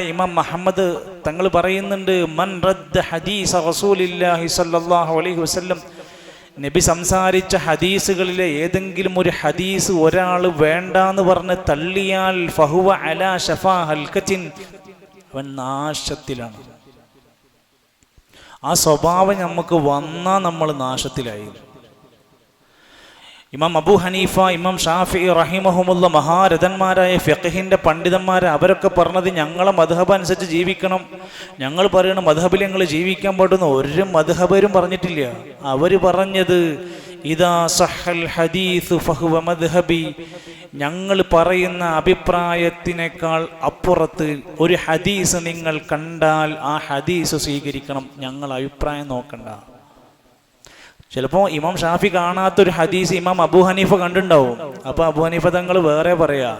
ഇമാം മുഹമ്മദ് തങ്ങൾ പറയുന്നുണ്ട് മൻ റദ്ദ ഹദീസ റസൂലില്ലാഹി സല്ലല്ലാഹു അലൈഹി വസല്ലം. നബി സംസാരിച്ച ഹദീസുകളിലെ ഏതെങ്കിലും ഒരു ഹദീസ് ഒരാൾ വേണ്ടാന്ന് പറഞ്ഞ് തള്ളിയാൽ ഫഹുവ അലാ ഷഫാ ഹൽക്കത്തിൻ അവൻ നാശത്തിലാണ്. ആ സ്വഭാവം നമുക്ക് വന്നാൽ നമ്മൾ നാശത്തിലായി. ഇമാം അബു ഹനീഫ ഇമാം ഷാഫി റഹിമഹുമുള്ള മഹാരഥന്മാരായ ഫിഖഹിന്റെ പണ്ഡിതന്മാർ അവരൊക്കെ പറഞ്ഞത് ഞങ്ങളെ മധുഹബ് അനുസരിച്ച് ജീവിക്കണം. ഞങ്ങൾ പറയണം മധുഹബിൽ ഞങ്ങൾ ജീവിക്കാൻ പാടുന്ന ഒരു മധുഹബരും പറഞ്ഞിട്ടില്ല. അവർ പറഞ്ഞത് ഇതാ സഹൽ ഹദീസ് ഫഹുവ മദ്ഹബി. ഞങ്ങൾ പറയുന്ന അഭിപ്രായത്തിനേക്കാൾ അപ്പുറത്ത് ഒരു ഹദീസ് നിങ്ങൾ കണ്ടാൽ ആ ഹദീസ് സ്വീകരിക്കണം. ഞങ്ങൾ അഭിപ്രായം നോക്കണ്ട. ചിലപ്പോൾ ഇമാം ഷാഫി കാണാത്ത ഒരു ഹദീസ് ഇമാം അബു ഹനീഫ കണ്ടുണ്ടാവും അപ്പൊ അബു ഹനീഫ തങ്ങൾ വേറെ പറയാ.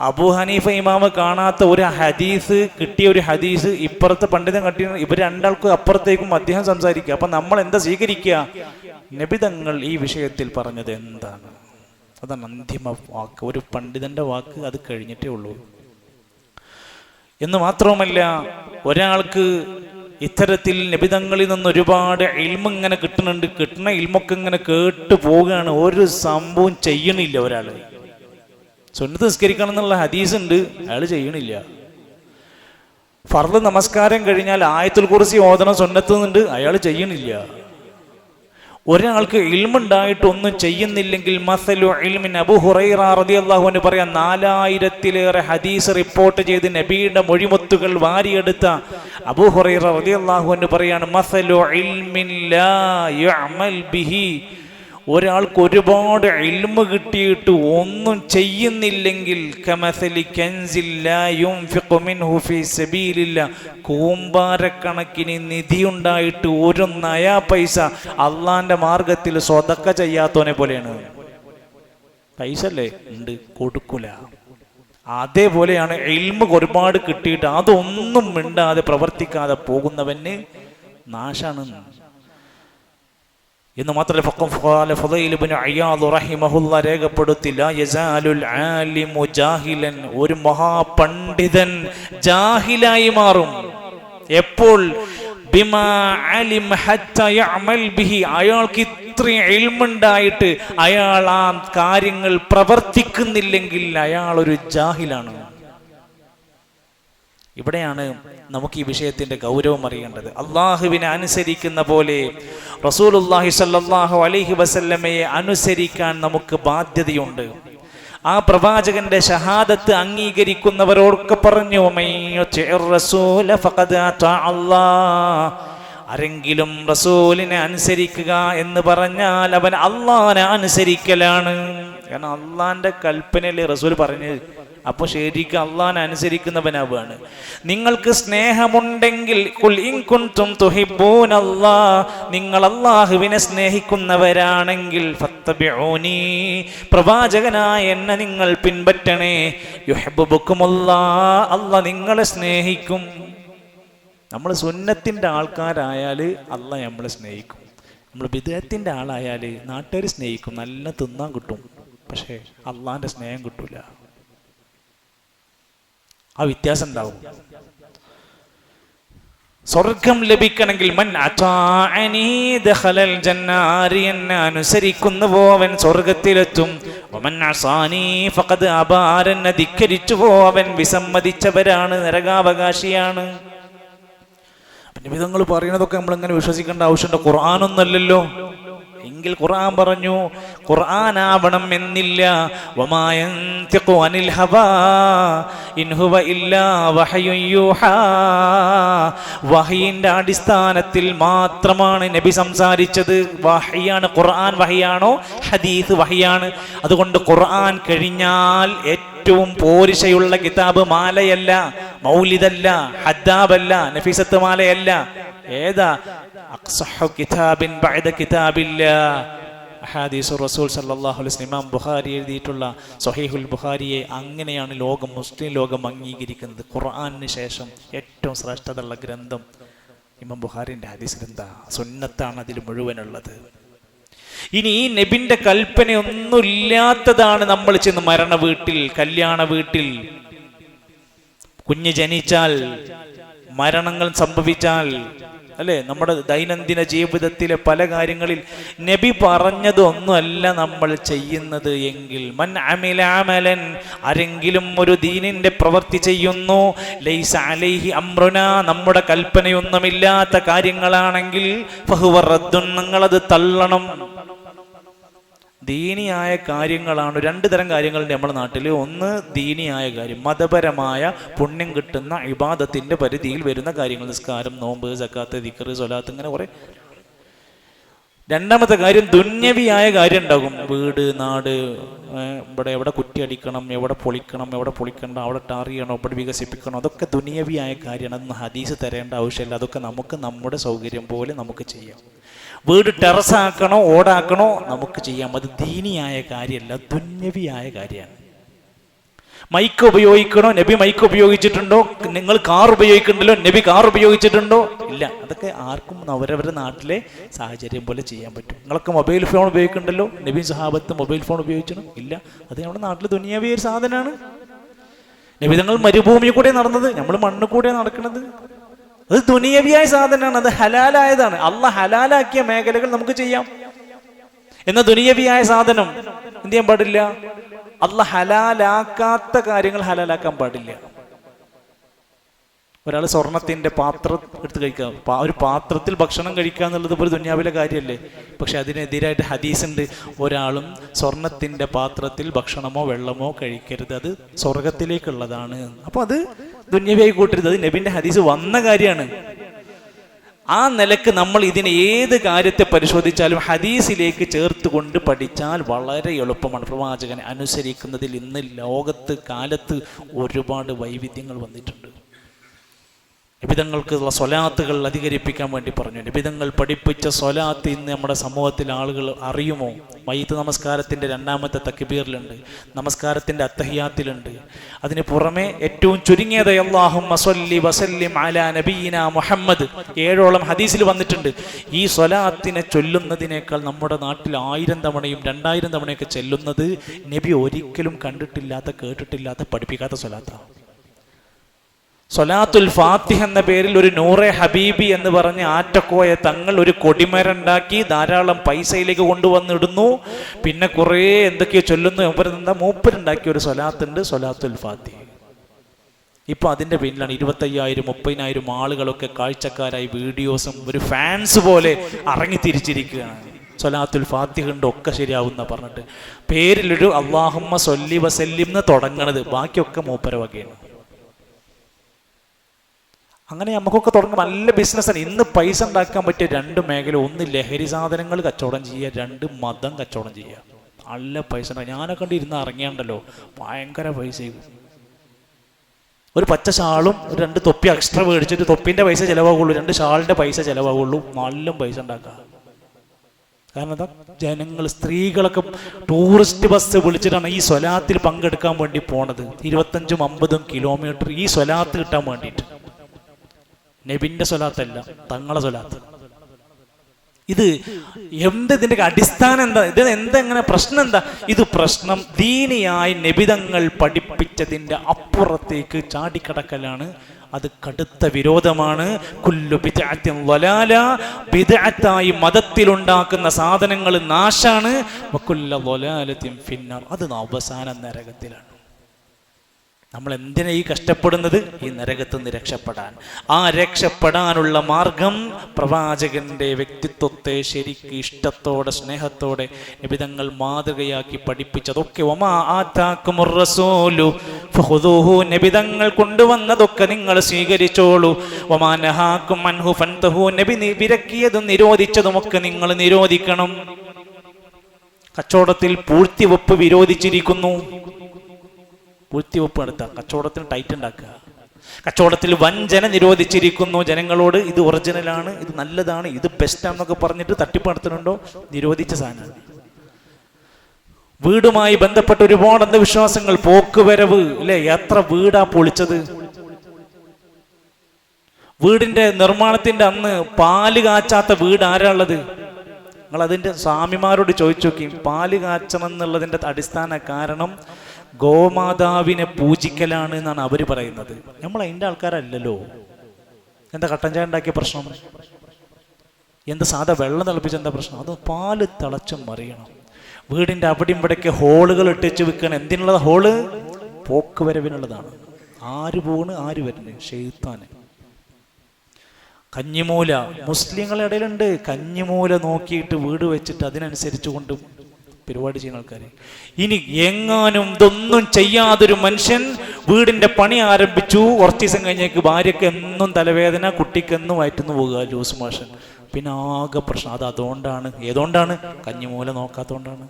അബു ഹനീഫ ഇമാമ് കാണാത്ത ഒരു ഹദീസ് കിട്ടിയ ഒരു ഹദീസ് ഇപ്പുറത്തെ പണ്ഡിതൻ കട്ടി ഇവർ രണ്ടാൾക്കും അപ്പുറത്തേക്കും അദ്ദേഹം സംസാരിക്കുക. അപ്പൊ നമ്മൾ എന്താ സ്വീകരിക്കുക നബിതങ്ങൾ ഈ വിഷയത്തിൽ പറഞ്ഞത് എന്താണ്? അതാണ് അന്തിമ വാക്ക്. ഒരു പണ്ഡിതന്റെ വാക്ക് അത് കഴിഞ്ഞിട്ടേ ഉള്ളൂ. എന്ന് മാത്രവുമല്ല ഒരാൾക്ക് ഇത്തരത്തിൽ നിബിതങ്ങളിൽ നിന്ന് ഒരുപാട് ഇൽമ ഇങ്ങനെ കിട്ടുന്നുണ്ട് കിട്ടുന്ന ഇൽമൊക്കെ ഇങ്ങനെ കേട്ട് പോവുകയാണ്. ഒരു സംഭവം ചെയ്യണില്ല ഒരാൾ സുന്നത്ത് നിസ്കരിക്കണം എന്നുള്ള ഹദീസ് ഉണ്ട് അയാൾ ചെയ്യണില്ല. ഫർദ് നമസ്കാരം കഴിഞ്ഞാൽ ആയത്തുൽ കുറിച്ച് ഓതണം സുന്നത്തുന്നുണ്ട് അയാൾ ചെയ്യണില്ല. ഒരാൾക്ക് ഇൽമുണ്ടായിട്ടൊന്നും ചെയ്യുന്നില്ലെങ്കിൽ മസലു ഇൽമിൻ അബു ഹുറൈറ റളിയല്ലാഹു പറയാം നാലായിരത്തിലേറെ ഹദീസ് റിപ്പോർട്ട് ചെയ്ത് നബിയുടെ മൊഴിമുത്തുകൾ വാരിയെടുത്ത അബു ഹുറൈറ റളിയല്ലാഹു പറയാണ് മസലു ഇൽമിൻ ലാ യുഅമൽ ബിഹി. ഒരാൾക്ക് ഒരുപാട് ഇൽമ കിട്ടിയിട്ട് ഒന്നും ചെയ്യുന്നില്ലെങ്കിൽ കമസലി കെൻസില്ല കൂമ്പാരക്കണക്കിന് നിധിയുണ്ടായിട്ട് ഒരു നയാ പൈസ അള്ളാന്റെ മാർഗത്തിൽ സ്വതക്ക ചെയ്യാത്തവനെ പോലെയാണ്. പൈസ അല്ലേ ഉണ്ട്. കൊടുക്കൂല. അതേപോലെയാണ് എൽമ ഒരുപാട് കിട്ടിയിട്ട് അതൊന്നും മിണ്ടാതെ പ്രവർത്തിക്കാതെ പോകുന്നവന് നാശാണ്. എന്ന് മാത്രമല്ല ഫഖം ഖാല ഇബ്നു അയ്യാദ് റഹിമഹുല്ല രേഖപ്പെടുത്തില്ല യസാലുൽ ആലിമു ജാഹിലൻ ഒരു മഹാപണ്ഡിതൻ ജാഹിലായി മാറും. എപ്പോൾ? ബിമാ അലിം ഹത്ത യഅമൽ ബിഹി അയാൾക്ക് ഇത്രയും എൽമുണ്ടായിട്ട് അയാൾ ആ കാര്യങ്ങൾ പ്രവർത്തിക്കുന്നില്ലെങ്കിൽ അയാൾ ഒരു ജാഹിലാണ്. ഇവിടെയാണ് നമുക്ക് ഈ വിഷയത്തിന്റെ ഗൗരവം അറിയേണ്ടത്. അള്ളാഹുവിനെ അനുസരിക്കുന്ന പോലെ റസൂലുല്ലാഹി സല്ലാഹു അലഹി വസല്ലമയെ അനുസരിക്കാൻ നമുക്ക് ബാധ്യതയുണ്ട്. ആ പ്രവാചകന്റെ ഷഹാദത്ത് അംഗീകരിക്കുന്നവരോടൊക്കെ പറഞ്ഞു ആരെങ്കിലും റസൂലിനെ അനുസരിക്കുക എന്ന് പറഞ്ഞാൽ അവൻ അള്ളാനെ അനുസരിക്കലാണ്. കാരണം അള്ളാന്റെ കൽപ്പനയിൽ റസൂൽ പറഞ്ഞത്? അപ്പൊ ശരിക്കും അള്ളാൻ അനുസരിക്കുന്നവനാവുകയാണ് നിങ്ങൾക്ക് സ്നേഹമുണ്ടെങ്കിൽ നിങ്ങൾ അള്ളാഹുവിനെ സ്നേഹിക്കുന്നവരാണെങ്കിൽ പ്രവാചകനായ എന്നെ നിങ്ങൾ പിൻപറ്റണേ. യുഹബുക്കുമുല്ലാ അല്ല നിങ്ങളെ സ്നേഹിക്കും. നമ്മൾ സുന്നത്തിന്റെ ആൾക്കാരായാൽ അല്ല നമ്മളെ സ്നേഹിക്കും. നമ്മൾ വിദേഹത്തിന്റെ ആളായാൽ നാട്ടുകാർ സ്നേഹിക്കും. നല്ല തിന്നാൻ കിട്ടും. പക്ഷേ അള്ളാന്റെ സ്നേഹം കിട്ടൂല. ആ വ്യത്യാസം ഉണ്ടാവും. സ്വർഗം ലഭിക്കണമെങ്കിൽ മൻ അനുസരിക്കുന്നു അവൻ സ്വർഗത്തിലെത്തും. അപാരൻ ധിക്കരിച്ചുവോ അവൻ വിസമ്മതിച്ചവരാണ് നരകാവകാശിയാണ്. വിധങ്ങൾ പറയുന്നതൊക്കെ നമ്മൾ ഇങ്ങനെ വിശ്വസിക്കേണ്ട ആവശ്യമുണ്ട്? ഖുർആാനൊന്നല്ലല്ലോ എങ്കിൽ ഖുർആൻ പറഞ്ഞു ഖുർആൻ ആവണം എന്നില്ല വഹയിന്റെ അടിസ്ഥാനത്തിൽ മാത്രമാണ് നബി സംസാരിച്ചത്. വഹിയാണ് ഖുർആൻ വഹിയാണോ? ഹദീസ് വഹിയാണ്. അതുകൊണ്ട് ഖുർആൻ കഴിഞ്ഞാൽ ഏറ്റവും പോരിശയുള്ള കിതാബ് മാലയല്ല മൗലിദല്ല ഹദ്ദാബല്ല നഫീസത്ത് മാലയല്ല. ഏതാ? കിതാബിൻ കിതാബില്ല. അഹാദീസ് റസൂൽ സല്ലല്ലാഹു അലൈഹി വസല്ലം ഇമാം ബുഖാരി എഴുതിയിട്ടുള്ള സ്വഹീഹുൽ ബുഖാരിയെ അങ്ങനെയാണ് ലോകം മുസ്ലിം ലോകം അംഗീകരിക്കുന്നത്. ഖുർആനിന് ശേഷം ഏറ്റവും ശ്രേഷ്ഠതയുള്ള ഗ്രന്ഥം ഇമാം ബുഖാരിന്റെ ഹദീസ് ഗ്രന്ഥ. സുന്നത്താണ് അതിൽ മുഴുവനുള്ളത്. ഇനി ഈ നബിന്റെ കൽപ്പനയൊന്നുമില്ലാത്തതാണ് നമ്മൾ ചെന്ന് മരണ വീട്ടിൽ കല്യാണ വീട്ടിൽ. കുഞ്ഞ് ജനിച്ചാൽ മരണങ്ങൾ സംഭവിച്ചാൽ അല്ലെ? നമ്മുടെ ദൈനംദിന ജീവിതത്തിലെ പല കാര്യങ്ങളിൽ നബി പറഞ്ഞതൊന്നുമല്ല നമ്മൾ ചെയ്യുന്നത് എങ്കിൽ. മൻ അമില അമലൻ ആരെങ്കിലും ഒരു ദീനിന്റെ പ്രവൃത്തി ചെയ്യുന്നു ലൈസ അലൈഹി അമ്രുന നമ്മുടെ കൽപ്പനയൊന്നുമില്ലാത്ത കാര്യങ്ങളാണെങ്കിൽ ഫഹുവ റദ്ദുൻ നിങ്ങളത് തള്ളണം. ദീനിയായ കാര്യങ്ങളാണ് രണ്ട് തരം കാര്യങ്ങളുണ്ട് നമ്മുടെ നാട്ടിൽ. ഒന്ന് ദീനിയായ കാര്യം മതപരമായ പുണ്യം കിട്ടുന്ന ഇബാദത്തിന്റെ പരിധിയിൽ വരുന്ന കാര്യങ്ങൾ നിസ്കാരം നോമ്പ് സക്കാത്ത് ദിക്കറ് സ്വലാത്ത് ഇങ്ങനെ കുറേ. രണ്ടാമത്തെ കാര്യം ദുന്യവിയായ കാര്യം ഉണ്ടാകും. വീട് നാട് ഇവിടെ എവിടെ കുറ്റി അടിക്കണം എവിടെ പൊളിക്കണം എവിടെ പൊളിക്കണ്ട അവിടെ ടാർ ചെയ്യണം ഇവിടെ വികസിപ്പിക്കണം അതൊക്കെ ദുനിയവിയായ കാര്യമാണ്. അതൊന്നും ഹദീസ് തരേണ്ട ആവശ്യമില്ല. അതൊക്കെ നമുക്ക് നമ്മുടെ സൗകര്യം പോലെ നമുക്ക് ചെയ്യാം. വീട് ടെറസാക്കണോ ഓടാക്കണോ നമുക്ക് ചെയ്യാം. അത് ദീനിയായ കാര്യമല്ല ദുന്യവിയായ കാര്യമാണ്. മൈക്ക് ഉപയോഗിക്കണോ? നബി മൈക്ക് ഉപയോഗിച്ചിട്ടുണ്ടോ? നിങ്ങൾ കാർ ഉപയോഗിക്കണ്ടല്ലോ? നബി കാർ ഉപയോഗിച്ചിട്ടുണ്ടോ? ഇല്ല. അതൊക്കെ ആർക്കും അവരവരുടെ നാട്ടിലെ സാഹചര്യം പോലെ ചെയ്യാൻ പറ്റും. നിങ്ങളൊക്കെ മൊബൈൽ ഫോൺ ഉപയോഗിക്കണ്ടല്ലോ? നബി സഹാബത്ത് മൊബൈൽ ഫോൺ ഉപയോഗിച്ചിട്ടും ഇല്ല. അത് നമ്മുടെ നാട്ടിൽ ദുനിയാവിയ ഒരു സാധനമാണ്. നബി തങ്ങൾ മരുഭൂമിയിൽ കൂടെ നടന്നത്. നമ്മൾ മണ്ണ് കൂടെ നടക്കുന്നത്. അത് ദുനിയവിയായ സാധനമാണ് അത് ഹലാലായതാണ്. അല്ല ഹലാലാക്കിയ മേഖലകൾ നമുക്ക് ചെയ്യാം. എന്ന ദുനിയവിയായ സാധനം? എന്ത് ചെയ്യാൻ പാടില്ല? അല്ല ഹലാലാക്കാത്ത കാര്യങ്ങൾ ഹലാലാക്കാൻ പാടില്ല. ഒരാൾ സ്വർണത്തിന്റെ പാത്രം എടുത്ത് കഴിക്കാം ഒരു പാത്രത്തിൽ ഭക്ഷണം കഴിക്കുക എന്നുള്ളത് ഒരു ദുന്യാവിലെ കാര്യമല്ലേ പക്ഷെ അതിനെതിരായിട്ട് ഹദീസ് ഉണ്ട് ഒരാളും സ്വർണത്തിന്റെ പാത്രത്തിൽ ഭക്ഷണമോ വെള്ളമോ കഴിക്കരുത്. അത് സ്വർഗത്തിലേക്കുള്ളതാണ്. അപ്പൊ അത് ദുന്യവിയായി കൂട്ടരുത്. അത് നബിന്റെ ഹദീസ് വന്ന കാര്യമാണ്. ആ നിലയ്ക്ക് നമ്മൾ ഇതിനെ ഏത് കാര്യത്തെ പരിശോധിച്ചാലും ഹദീസിലേക്ക് ചേർത്ത് കൊണ്ട് പഠിച്ചാൽ വളരെ എളുപ്പമാണ്. പ്രവാചകനെ അനുസരിക്കുന്നതിൽ ഇന്ന് ലോകത്ത് കാലത്ത് ഒരുപാട് വൈവിധ്യങ്ങൾ വന്നിട്ടുണ്ട്. നിബിതങ്ങൾക്കുള്ള സ്വലാത്തുകൾ അധികരിപ്പിക്കാൻ വേണ്ടി പറഞ്ഞു. നിബിതങ്ങൾ പഠിപ്പിച്ച സ്വലാത്ത് ഇന്ന് നമ്മുടെ സമൂഹത്തിൽ ആളുകൾ അറിയുമോ? മയ്യത്ത് നമസ്കാരത്തിന്റെ രണ്ടാമത്തെ തക്കിബീറിലുണ്ട് നമസ്കാരത്തിന്റെ അത്തഹിയാത്തിലുണ്ട്. അതിന് പുറമെ ഏറ്റവും ചുരുങ്ങിയത് അള്ളാഹും വസല്ലിം അലാ നബീന മുഹമ്മദ് ഏഴോളം ഹദീസിൽ വന്നിട്ടുണ്ട്. ഈ സ്വലാത്തിനെ ചൊല്ലുന്നതിനേക്കാൾ നമ്മുടെ നാട്ടിൽ ആയിരം തവണയും രണ്ടായിരം തവണയൊക്കെ ചെല്ലുന്നത് നബി ഒരിക്കലും കണ്ടിട്ടില്ലാത്ത കേട്ടിട്ടില്ലാത്ത പഠിപ്പിക്കാത്ത സ്വലാത്താണ് സൊലാത്തുൽ ഫാത്തിഹ് എന്ന പേരിൽ ഒരു നൂറെ ഹബീബി എന്ന് പറഞ്ഞ് ആറ്റക്കോയ തങ്ങൾ ഒരു കൊടിമരുണ്ടാക്കി ധാരാളം പൈസയിലേക്ക് കൊണ്ടുവന്നിടുന്നു. പിന്നെ കുറേ എന്തൊക്കെയോ ചൊല്ലുന്നു. എന്താ? മൂപ്പരുണ്ടാക്കിയ ഒരു സൊലാത്തുണ്ട് സൊലാത്തുൽ ഫാത്തിഹ്. ഇപ്പൊ അതിന്റെ പിന്നിലാണ് ഇരുപത്തയ്യായിരം മുപ്പതിനായിരം ആളുകളൊക്കെ കാഴ്ചക്കാരായി വീഡിയോസും ഒരു ഫാൻസ് പോലെ അറങ്ങി തിരിച്ചിരിക്കുകയാണ്. സൊലാത്തുൽ ഫാത്തിഹ് ഉണ്ട് ഒക്കെ ശരിയാവുന്ന പറഞ്ഞിട്ട്. പേരിലൊരു അള്ളാഹുമ്മ സൊല്ലി വസല്ലിം എന്ന് തുടങ്ങണത്. ബാക്കിയൊക്കെ മൂപ്പര വകയാണ്. അങ്ങനെ നമുക്കൊക്കെ തുടങ്ങും. നല്ല ബിസിനസ്സാണ് ഇന്ന് പൈസ ഉണ്ടാക്കാൻ പറ്റിയ രണ്ട് മേഖല. ഒന്ന് ലഹരി സാധനങ്ങൾ കച്ചവടം ചെയ്യുക രണ്ട് മതം കച്ചവടം ചെയ്യുക. നല്ല പൈസ ഉണ്ടാകും ഞാനൊക്കെ കണ്ട് ഇരുന്ന് ഇറങ്ങിയാണ്ടല്ലോ ഭയങ്കര പൈസ. ഒരു പച്ച ഷാളും ഒരു രണ്ട് തൊപ്പി എക്സ്ട്രാ മേടിച്ചിട്ട് തൊപ്പിന്റെ പൈസ ചിലവാകുള്ളൂ. രണ്ട് ഷാളിന്റെ പൈസ ചിലവാകുള്ളൂ. നല്ല പൈസ ഉണ്ടാക്കുക. കാരണം എന്താ? ജനങ്ങൾ സ്ത്രീകളൊക്കെ ടൂറിസ്റ്റ് ബസ് വിളിച്ചിട്ടാണ് ഈ സ്വലാത്തിൽ പങ്കെടുക്കാൻ വേണ്ടി പോണത്. ഇരുപത്തഞ്ചും അമ്പതും കിലോമീറ്റർ ഈ സ്വലാത്തിൽ കിട്ടാൻ വേണ്ടിയിട്ട്. നബിന്റെ സ്വലാത്തല്ല തങ്ങളെ സ്വലാത്ത്. ഇത് എന്ത് ഇതിന്റെ അടിസ്ഥാനം എന്താ? ഇത് എന്തെങ്ങനെ പ്രശ്നം എന്താ? ഇത് പ്രശ്നം ദീനിയായി നബിതങ്ങൾ പഠിപ്പിച്ചതിന്റെ അപ്പുറത്തേക്ക് ചാടിക്കടക്കലാണ്. അത് കടുത്ത വിരോധമാണ്. കുല്ലു വലാല ബിദ്അത്തായി മതത്തിലുണ്ടാക്കുന്ന സാധനങ്ങൾ നാശാണ്. വലാലത്തിൻ ഫിന്നാർ. അത് അവസാന നരകത്തിലാണ്. നമ്മൾ എന്തിനാ ഈ കഷ്ടപ്പെടുന്നത്? ഈ നരകത്ത് നിന്ന് രക്ഷപ്പെടാൻ. ആ രക്ഷപ്പെടാനുള്ള മാർഗം പ്രവാചകന്റെ വ്യക്തിത്വത്തെ ശരിക്ക് ഇഷ്ടത്തോടെ സ്നേഹത്തോടെ നിബിതങ്ങൾ മാതൃകയാക്കി പഠിപ്പിച്ചതൊക്കെ. ഒമാ കൊണ്ടുവന്നതൊക്കെ നിങ്ങൾ സ്വീകരിച്ചോളൂ. ഒമാ നഹാക്കും അൻഹു ഫൻതഹു നബി വിരക്കിയതും നിരോധിച്ചതുമൊക്കെ നിങ്ങൾ നിരോധിക്കണം. കച്ചവടത്തിൽ പൂഴ്ത്തിവെപ്പ് വിരോധിച്ചിരിക്കുന്നു. പൂഴ്ത്തിവെപ്പ് നടത്തുക കച്ചവടത്തിന് ടൈറ്റ് ഉണ്ടാക്കുക. കച്ചവടത്തിൽ വഞ്ചന നിരോധിച്ചിരിക്കുന്നു ജനങ്ങളോട് ഇത് ഒറിജിനലാണ് ഇത് നല്ലതാണ് ഇത് ബെസ്റ്റാണെന്നൊക്കെ പറഞ്ഞിട്ട് തട്ടിപ്പ് നടത്തുന്നുണ്ടോ? നിരോധിച്ച സാധനമാണ്. വീടുമായി ബന്ധപ്പെട്ട ഒരുപാട് അന്ധവിശ്വാസങ്ങൾ പോക്കുവരവ് അല്ലെ എത്ര വീടാ പൊളിച്ചത്? വീടിന്റെ നിർമ്മാണത്തിന്റെ അന്ന് പാൽ കാച്ചാത്ത വീട് ആരാ നിങ്ങൾ അതിന്റെ സ്വാമിമാരോട് ചോദിച്ചു നോക്കി. പാൽ കാച്ചണം എന്നുള്ളതിന്റെ അടിസ്ഥാന കാരണം ഗോമാതാവിനെ പൂജിക്കലാണ് എന്നാണ് അവർ പറയുന്നത്. നമ്മൾ അതിന്റെ ആൾക്കാരല്ലല്ലോ. എന്താ കട്ടൻ ചായ ഉണ്ടാക്കിയ പ്രശ്നം? എന്താ സാധാ വെള്ളം തിളപ്പിച്ച എന്താ പ്രശ്നം? അത് പാൽ തിളച്ചും മറിയണം. വീടിന്റെ അവിടെയും ഇവിടെയൊക്കെ ഹോളുകൾ ഇട്ടിച്ച് വിൽക്കണം എന്തിനുള്ള ഹോൾ? പോക്ക് വരവിനുള്ളതാണ്. ആര് പോണ് ആര് വരുന്നു ഷെയ്ത്താന് കഞ്ഞിമൂല. മുസ്ലിങ്ങളുടെ ഇടയിലുണ്ട്. കഞ്ഞിമൂല നോക്കിയിട്ട് വീട് വെച്ചിട്ട് അതിനനുസരിച്ച് കൊണ്ട് പരിപാടി ചെയ്യുന്ന ആൾക്കാർ ഇനി എങ്ങാനും ഇതൊന്നും ചെയ്യാതൊരു മനുഷ്യൻ വീടിന്റെ പണി ആരംഭിച്ചു കുറച്ച് ദിവസം കഴിഞ്ഞേക്ക് ഭാര്യക്ക് എന്നും തലവേദന കുട്ടിക്കെന്നും വയറ്റുന്നു പോകുക ലൂസ് മോഷൻ. പിന്നെ ആകെ പ്രശ്നം. അത് അതുകൊണ്ടാണ്. ഏതുകൊണ്ടാണ്? കഞ്ഞിമൂല നോക്കാത്തതുകൊണ്ടാണ്.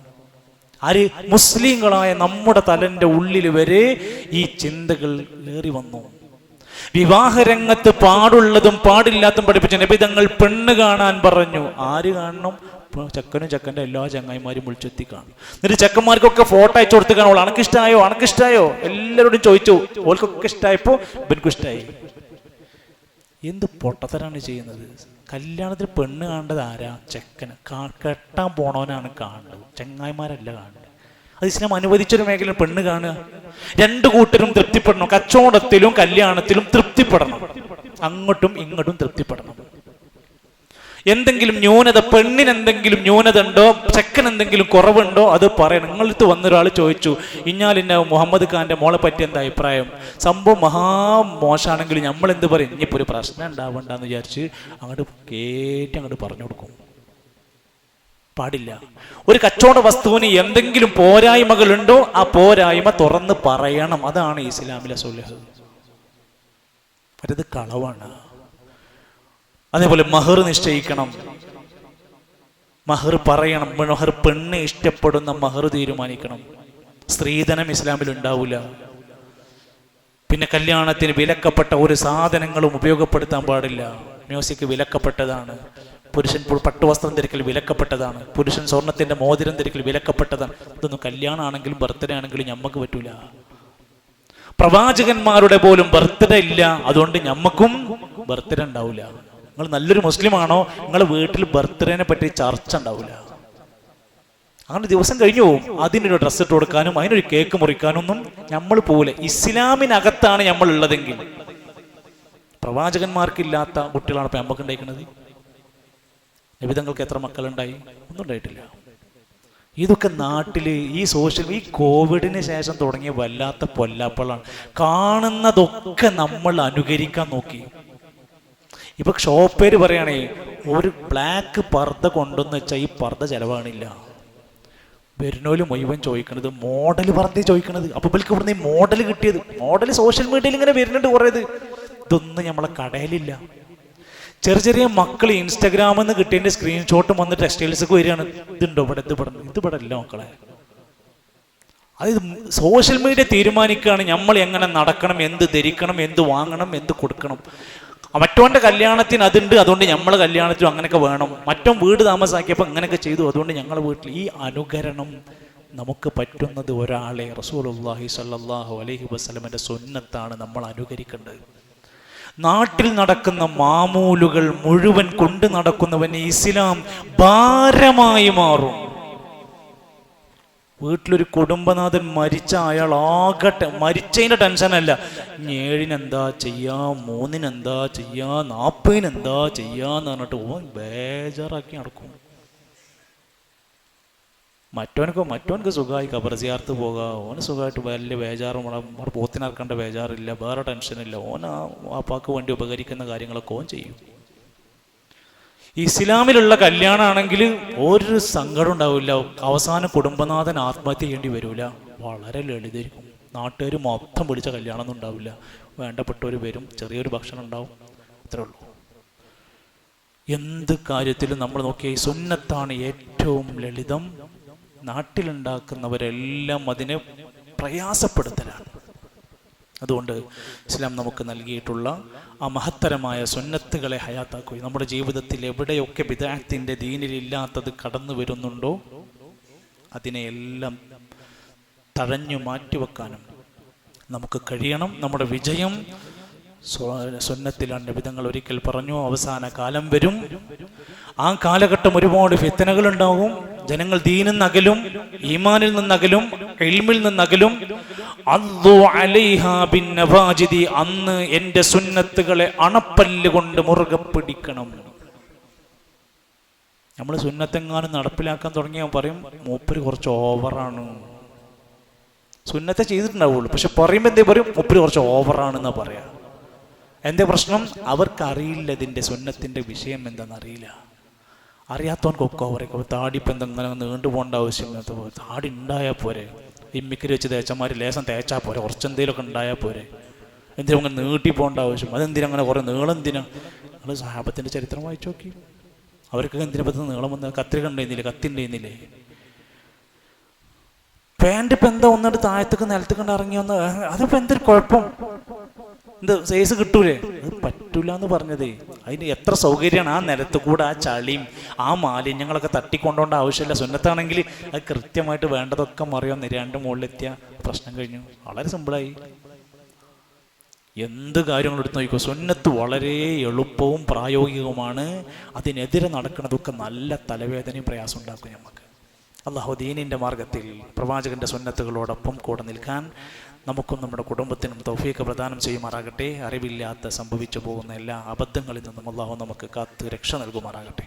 ആര്? മുസ്ലിങ്ങളായ നമ്മുടെ തലന്റെ ഉള്ളിൽ വരെ ഈ ചിന്തകൾ ഏറി വന്നു. വിവാഹരംഗത്ത് പാടുള്ളതും പാടില്ലാത്തതും പഠിപ്പിച്ച നബിതങ്ങൾ പെണ്ണ് കാണാൻ പറഞ്ഞു. ആര് കാണണം? ഇപ്പൊ ചെക്കനും ചെക്കന്റെ എല്ലാ ചങ്ങായിമാരും വിളിച്ചെത്തി കാണും എന്നിട്ട് ചെക്കന്മാർക്കൊക്കെ ഫോട്ടോ അയച്ചു കൊടുത്ത് കാണുള്ളൂ അണക്കിഷ്ടായോ അണക്കിഷ്ടായോ എല്ലാവരോടും ചോദിച്ചു. ഓൾക്കൊക്കെ ഇഷ്ടമായപ്പോൾ ഇവനക്കും ഇഷ്ടമായി എന്ത് പൊട്ടത്തരാണ് ചെയ്യുന്നത്? കല്യാണത്തിൽ പെണ്ണ് കാണേണ്ടത് ആരാ? ചെക്കന്. കെട്ടാൻ പോണവനാണ് കാണേണ്ടത് ചങ്ങായിമാരല്ല കാണേണ്ടത് അത് ഇസ്ലാം അനുവദിച്ചൊരു മേഖല പെണ്ണ് കാണുക. രണ്ടു കൂട്ടരും തൃപ്തിപ്പെടണം. കച്ചവടത്തിലും കല്യാണത്തിലും തൃപ്തിപ്പെടണം. അങ്ങോട്ടും ഇങ്ങോട്ടും തൃപ്തിപ്പെടണം. എന്തെങ്കിലും ന്യൂനത പെണ്ണിന് എന്തെങ്കിലും ന്യൂനത ഉണ്ടോ ചെക്കൻ എന്തെങ്കിലും കുറവുണ്ടോ അത് പറയണം. നിങ്ങളടുത്ത് വന്നൊരാൾ ചോദിച്ചു ഇഞ്ഞാലിന്ന മുഹമ്മദ് ഖാന്റെ മോളെ പറ്റി എന്താ അഭിപ്രായം? സംഭവം മഹാ മോശമാണെങ്കിൽ നമ്മൾ എന്ത് പറയും? ഇനിയിപ്പോൾ ഒരു പ്രശ്നം ഉണ്ടാവണ്ടെന്ന് വിചാരിച്ച് അങ്ങോട്ട് കേറ്റി അങ്ങോട്ട് പറഞ്ഞു കൊടുക്കും. പാടില്ല. ഒരു കച്ചവട വസ്തുവിന് എന്തെങ്കിലും പോരായ്മകളുണ്ടോ ആ പോരായ്മ തുറന്ന് പറയണം. അതാണ് ഇസ്ലാമിലെ സുലഹ് അത് കളവാണ്. അതേപോലെ മഹർ നിശ്ചയിക്കണം. മഹർ പറയണം. മഹർ പെണ്ണ് ഇഷ്ടപ്പെടുന്ന മഹർ തീരുമാനിക്കണം. സ്ത്രീധനം ഇസ്ലാമിൽ ഉണ്ടാവില്ല പിന്നെ കല്യാണത്തിന് വിലക്കപ്പെട്ട ഒരു സാധനങ്ങളും ഉപയോഗപ്പെടുത്താൻ പാടില്ല. മ്യൂസിക് വിലക്കപ്പെട്ടതാണ്. പുരുഷൻ പട്ടുവസ്ത്രം തിരക്കൽ വിലക്കപ്പെട്ടതാണ്. പുരുഷൻ സ്വർണത്തിന്റെ മോതിരം തിരക്കൽ വിലക്കപ്പെട്ടതാണ്. ഇതൊന്നും കല്യാണമാണെങ്കിലും ബർത്ത്ഡേ ആണെങ്കിലും ഞമ്മക്ക് പറ്റൂല. പ്രവാചകന്മാരുടെ പോലും ബർത്ത്ഡേ ഇല്ല. അതുകൊണ്ട് ഞമ്മക്കും ബർത്ത്ഡേ ഉണ്ടാവില്ല നിങ്ങൾ നല്ലൊരു മുസ്ലിം ആണോ? നിങ്ങൾ വീട്ടിൽ ബർത്ത്ഡേനെ പറ്റി ചർച്ച ഉണ്ടാവില്ല അങ്ങനെ ദിവസം കഴിഞ്ഞു പോകും അതിനൊരു ഡ്രസ്സ് ഇട്ട് കൊടുക്കാനും അതിനൊരു കേക്ക് മുറിക്കാനൊന്നും നമ്മൾ പോലെ ഇസ്ലാമിനകത്താണ് നമ്മൾ ഉള്ളതെങ്കിൽ. പ്രവാചകന്മാർക്കില്ലാത്ത കുട്ടികളാണ് ഇപ്പൊ നമുക്ക് ഉണ്ടായിരിക്കുന്നത് നിബിതങ്ങൾക്ക് എത്ര മക്കളുണ്ടായി? ഒന്നും ഉണ്ടായിട്ടില്ല. ഇതൊക്കെ നാട്ടിൽ ഈ സോഷ്യൽ ഈ കോവിഡിന് ശേഷം തുടങ്ങിയ വല്ലാത്ത പൊല്ലാപ്പളാണ്. കാണുന്നതൊക്കെ നമ്മൾ അനുകരിക്കാൻ നോക്കി. ഇപ്പൊ ഷോപ്പേര് പറയുകയാണേ ഒരു ബ്ലാക്ക് പർദ്ദ കൊണ്ടുവന്ന് വെച്ചാൽ ഈ പർദ്ദ ചെലവാണില്ല. വരുന്നോൽ മുഴുവൻ ചോദിക്കണത് മോഡൽ പറഞ്ഞേ ചോദിക്കണത്. അപ്പൊ ഇവർക്ക് ഇവിടുന്ന് മോഡൽ കിട്ടിയത്. മോഡൽ സോഷ്യൽ മീഡിയയിൽ ഇങ്ങനെ വരുന്നുണ്ട് കുറേത്. ഇതൊന്നും നമ്മളെ കടയിലില്ല. ചെറിയ ചെറിയ മക്കൾ ഇൻസ്റ്റാഗ്രാമിൽ നിന്ന് കിട്ടിയതിന്റെ സ്ക്രീൻഷോട്ട് വന്ന് ടെക്സ്റ്റൈൽസൊക്കെ വരികയാണ്. ഇതുണ്ടോ ഇവിടെ? ഇത് ഇവിടെ ഇത് ഇവിടെ മക്കളെ. അത് സോഷ്യൽ മീഡിയ തീരുമാനിക്കുകയാണ്. നമ്മൾ എങ്ങനെ നടക്കണം എന്ത് ധരിക്കണം എന്ത് വാങ്ങണം എന്ത് കൊടുക്കണം. ആ മറ്റോന്റെ കല്യാണത്തിന് അതുണ്ട് അതുകൊണ്ട് നമ്മൾ കല്യാണത്തിനും അങ്ങനെയൊക്കെ വേണം. മറ്റോ വീട് താമസാക്കിയപ്പോൾ അങ്ങനെയൊക്കെ ചെയ്തു അതുകൊണ്ട് ഞങ്ങൾ വീട്ടിൽ ഈ അനുകരണം നമുക്ക് പറ്റുന്നത് ഒരാളെ റസൂലുള്ളാഹി സല്ലാഹു അലൈഹി വസല്ലമയുടെ സുന്നത്താണ് നമ്മൾ അനുകരിക്കേണ്ടത്. നാട്ടിൽ നടക്കുന്ന മാമൂലുകൾ മുഴുവൻ കൊണ്ടു നടക്കുന്നവന് ഇസ്ലാം ഭാരമായി മാറും. വീട്ടിലൊരു കുടുംബനാഥൻ മരിച്ച അയാൾ ആകട്ടെ മരിച്ചതിന്റെ ടെൻഷനല്ല ഏഴിനെന്താ ചെയ്യാ മൂന്നിനെന്താ ചെയ്യാ നാൽപ്പതിനെന്താ ചെയ്യാന്ന് പറഞ്ഞിട്ട് ഓ ബേജാറാക്കി നടക്കും. മറ്റോനക്കോ മറ്റോനക്ക് സുഖമായി കബർ സിയാർത്ത് പോകാം. ഓന് സുഖമായിട്ട് വലിയ ബേജാറും പോത്തിനിറക്കേണ്ട ബേജാറില്ല വേറെ ടെൻഷനില്ല ഓൻ ആ വാപ്പാക്ക് വേണ്ടി ഉപകരിക്കുന്ന കാര്യങ്ങളൊക്കെ ഓൻ ചെയ്യും. ഇസ്ലാമിലുള്ള കല്യാണമാണെങ്കിൽ ഒരു സങ്കടം ഉണ്ടാവില്ല. അവസാന കുടുംബനാഥൻ ആത്മഹത്യ ചെയ്യേണ്ടി വരില്ല വളരെ ലളിതരിക്കും നാട്ടുകാർ മൊത്തം വിളിച്ച കല്യാണമൊന്നും ഉണ്ടാവില്ല. വേണ്ടപ്പെട്ടവർ വരും. ചെറിയൊരു ഭക്ഷണം ഉണ്ടാവും. അത്രേ ഉള്ളൂ. എന്ത് കാര്യത്തിലും നമ്മൾ നോക്കിയ ഈ സുന്നത്താണ് ഏറ്റവും ലളിതം. നാട്ടിലുണ്ടാക്കുന്നവരെല്ലാം അതിനെ പ്രയാസപ്പെടുത്തലാണ്. അതുകൊണ്ട് ഇസ്ലാം നമുക്ക് നൽകിയിട്ടുള്ള ആ മഹത്തരമായ സുന്നത്തുകളെ ഹയാത്താക്കുകയും നമ്മുടെ ജീവിതത്തിൽ എവിടെയൊക്കെ വിദാഹത്തിന്റെ ദീനിലില്ലാത്തത് കടന്നു വരുന്നുണ്ടോ അതിനെയെല്ലാം തഴഞ്ഞു മാറ്റിവെക്കാനും നമുക്ക് കഴിയണം. നമ്മുടെ വിജയം സ്വന്നത്തിലാണ് വിധങ്ങൾ ഒരിക്കൽ പറഞ്ഞു അവസാന കാലം വരും. ആ കാലഘട്ടം ഒരുപാട് ഫിത്തനകൾ ഉണ്ടാകും ജനങ്ങൾ ദീനിൽ നിന്നകലും ഈമാനിൽ നിന്നകലും എൽമിൽ നിന്നകലും. അന്ന് എന്റെ സുന്നത്തുകളെ അണപ്പല്ല് കൊണ്ട് മുറുകെ പിടിക്കണം. നമ്മൾ സുന്നത്തെങ്ങാനും നടപ്പിലാക്കാൻ തുടങ്ങിയ പറയും മൂപ്പര് കുറച്ച് ഓവറാണ്. സുന്നത്തെ ചെയ്തിട്ടുണ്ടാവുള്ളൂ പക്ഷെ പറയുമ്പോൾ എന്തേ പറയും? മൂപ്പര് കുറച്ച് ഓവറാണെന്നാ പറയാ. എന്റെ പ്രശ്നം? അവർക്കറിയില്ല ഇതിന്റെ സുന്നത്തിന്റെ വിഷയം എന്താണെന്ന് അറിയില്ല ഒക്കെ അവരൊക്കെ താടിപ്പം എന്തെങ്ങനെ നീണ്ടു പോകേണ്ട ആവശ്യമില്ലാത്ത താടി ഉണ്ടായാൽ പോരെ. ഈ മിക്കരി വെച്ച് തേച്ചന്മാർ ലേശം തേച്ചാൽ പോരെ. കുറച്ചെന്തെങ്കിലുമൊക്കെ ഉണ്ടായാൽ പോരെ. എന്തിനും അങ്ങനെ നീട്ടി പോകേണ്ട ആവശ്യം? അതെന്തിനും അങ്ങനെ കുറേ നീളം എന്തിനാ നിങ്ങൾ സാഹബത്തിന്റെ ചരിത്രം വായിച്ചു നോക്കി. അവർക്ക് എന്തിനെ പറ്റുന്ന നീളം വന്ന്? കത്രിക ഉണ്ടായിരുന്നില്ലേ കത്തി ഉണ്ടായിരുന്നില്ലേ പാന്റ് ഇപ്പം എന്താ ഒന്നിട്ട് താഴത്തേക്ക് നിലത്തേക്ക് ഇറങ്ങി വന്ന്? അതിപ്പോൾ എന്തൊരു കുഴപ്പം? എന്ത് സൈസ് കിട്ടൂലേ? അത് പറ്റൂല എന്ന് പറഞ്ഞതേ. അതിന് എത്ര സൗകര്യമാണ് ആ നിലത്ത് കൂടെ ആ ചളിയും ആ മാലിന്യങ്ങളൊക്കെ തട്ടിക്കൊണ്ടോണ്ട ആവശ്യമില്ല. സുന്നത്താണെങ്കിൽ അത് കൃത്യമായിട്ട് വേണ്ടതൊക്കെ മറിയോ നിരാണ്ട് മുകളിലെത്തിയ പ്രശ്നം കഴിഞ്ഞു. വളരെ സിമ്പിളായി എന്ത് കാര്യങ്ങൾ എടുത്ത് നോക്കിക്കോ. സുന്നത്ത് വളരെ എളുപ്പവും പ്രായോഗികവുമാണ്. അതിനെതിരെ നടക്കുന്നതൊക്കെ നല്ല തലവേദനയും പ്രയാസം ഉണ്ടാക്കും നമുക്ക് അള്ളാഹു ദീനിന്റെ മാർഗത്തിൽ പ്രവാചകന്റെ സുന്നത്തുകളോടൊപ്പം കൂടെ നിൽക്കാൻ നമുക്കും നമ്മുടെ കുടുംബത്തിനും തൗഫീക്ക് പ്രദാനം ചെയ്യുമാറാകട്ടെ. അറിവില്ലാത്ത സംഭവിച്ചു പോകുന്ന എല്ലാ അബദ്ധങ്ങളിൽ നിന്നും അള്ളാഹു നമുക്ക് കാത്ത് രക്ഷ നൽകുമാറാകട്ടെ.